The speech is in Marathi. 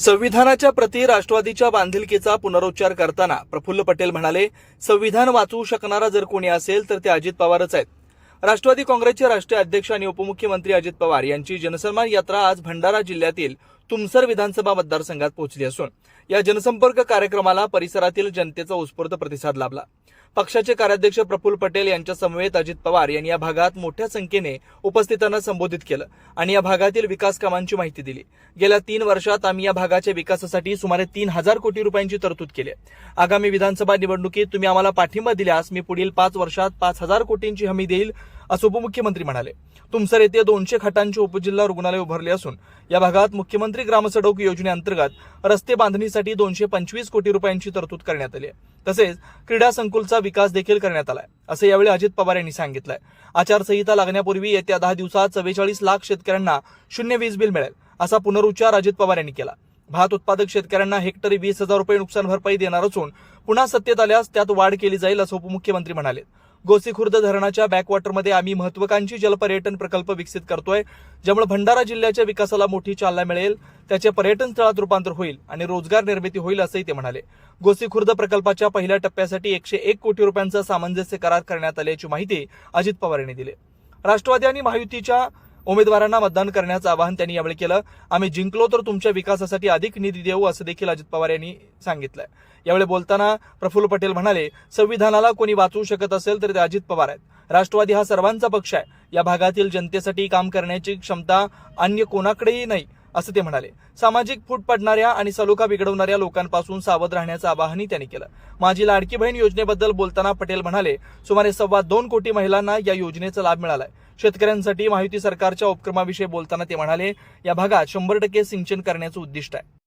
संविधानाच्या प्रती राष्ट्रवादीच्या बांधिलकीचा पुनरुच्चार करताना प्रफुल्ल पटेल म्हणाले संविधान वाचवू शकणारा जर कोणी असेल तर ते अजित पवारच आहेत. राष्ट्रवादी काँग्रेसचे राष्ट्रीय अध्यक्ष आणि उपमुख्यमंत्री अजित पवार यांची जनसन्मान यात्रा आज भंडारा जिल्ह्यातील तुमसर विधानसभा मतदारसंघात पोहोचली असून या जनसंपर्क कार्यक्रमाला परिसरातील जनतेचा उत्स्फूर्त प्रतिसाद लाभला. पक्षाचे कार्याध्यक्ष प्रफुल्ल पटेल यांच्या समवेत अजित पवार यांनी या भागात मोठ्या संख्येने उपस्थितांना संबोधित केलं आणि या भागातील विकास कामांची माहिती दिली. गेल्या तीन वर्षात आम्ही या भागाच्या विकासासाठी सुमारे तीन हजार कोटी रुपयांची तरतूद केली आगामी विधानसभा निवडणुकीत तुम्ही आम्हाला पाठिंबा दिल्यास मी पुढील पाच वर्षात पाच हजार कोटींची हमी देईल. असं उपमुख्यमंत्री म्हणाले. तुमसर येथे दोनशे खाटांची उपजिल्हा रुग्णालय उभारले असून या भागात मुख्यमंत्री ग्रामसडक योजनेअंतर्गत रस्ते बांधणीसाठी दोनशे पंचवीस कोटी रुपयांची तरतूद करण्यात आली आहे. तसेच क्रीडा संकुलचा विकास देखील करण्यात आलाय असं यावेळी अजित पवार यांनी सांगितलंय. आचारसंहिता लागण्यापूर्वी येत्या दहा दिवसात चव्वेचाळीस लाख शेतकऱ्यांना शून्य वीज बिल मिळेल असा पुनरुच्चार अजित पवार यांनी केला. भात उत्पादक शेतकऱ्यांना हेक्टरी वीस हजार रुपये नुकसान भरपाई देणार असून पुन्हा सत्तेत आल्यास त्यात वाढ केली जाईल असं उपमुख्यमंत्री म्हणाले. गोसीखुर्द धरणाच्या बॅकवॉटरमध्ये आम्ही महत्वाकांक्षी जलपर्यटन प्रकल्प विकसित करतोय ज्यामुळे भंडारा जिल्ह्याच्या विकासाला मोठी चालना मिळेल त्याचे पर्यटन स्थळात रूपांतर होईल आणि रोजगार निर्मिती होईल असंही ते म्हणाले. गोसीखुर्द प्रकल्पाच्या पहिल्या टप्प्यासाठी एकशे एक कोटी रुपयांचा सामंजस्य करार करण्यात आल्याची माहिती अजित पवार यांनी दिली. राष्ट्रवादी आणि महायुतीच्या उमेदवारांना मतदान करण्याचं आवाहन त्यांनी यावेळी केलं. आम्ही जिंकलो तर तुमच्या विकासासाठी अधिक निधी देऊ असं देखील अजित पवार यांनी सांगितलं यावेळी बोलताना प्रफुल्ल पटेल म्हणाले संविधानाला कोणी वाचवू शकत असेल तर ते अजित पवार आहेत. राष्ट्रवादी हा सर्वांचा पक्ष आहे. या भागातील जनतेसाठी काम करण्याची क्षमता अन्य कोणाकडेही नाही. असं ते म्हणाले. सामाजिक फूट पडणाऱ्या आणि सलोखा बिघडवणाऱ्या लोकांपासून सावध राहण्याचं आवाहनही त्यांनी केलं. माझी लाडकी बहीण योजनेबद्दल बोलताना पटेल म्हणाले सुमारे सव्वा दोन कोटी महिलांना या योजनेचा लाभ मिळालाय. शेतकऱ्यांसाठी माहिती सरकारच्या उपक्रमाविषयी बोलताना ते म्हणाले या भागात शंभर टक्के सिंचन करण्याचं उद्दिष्ट आहे.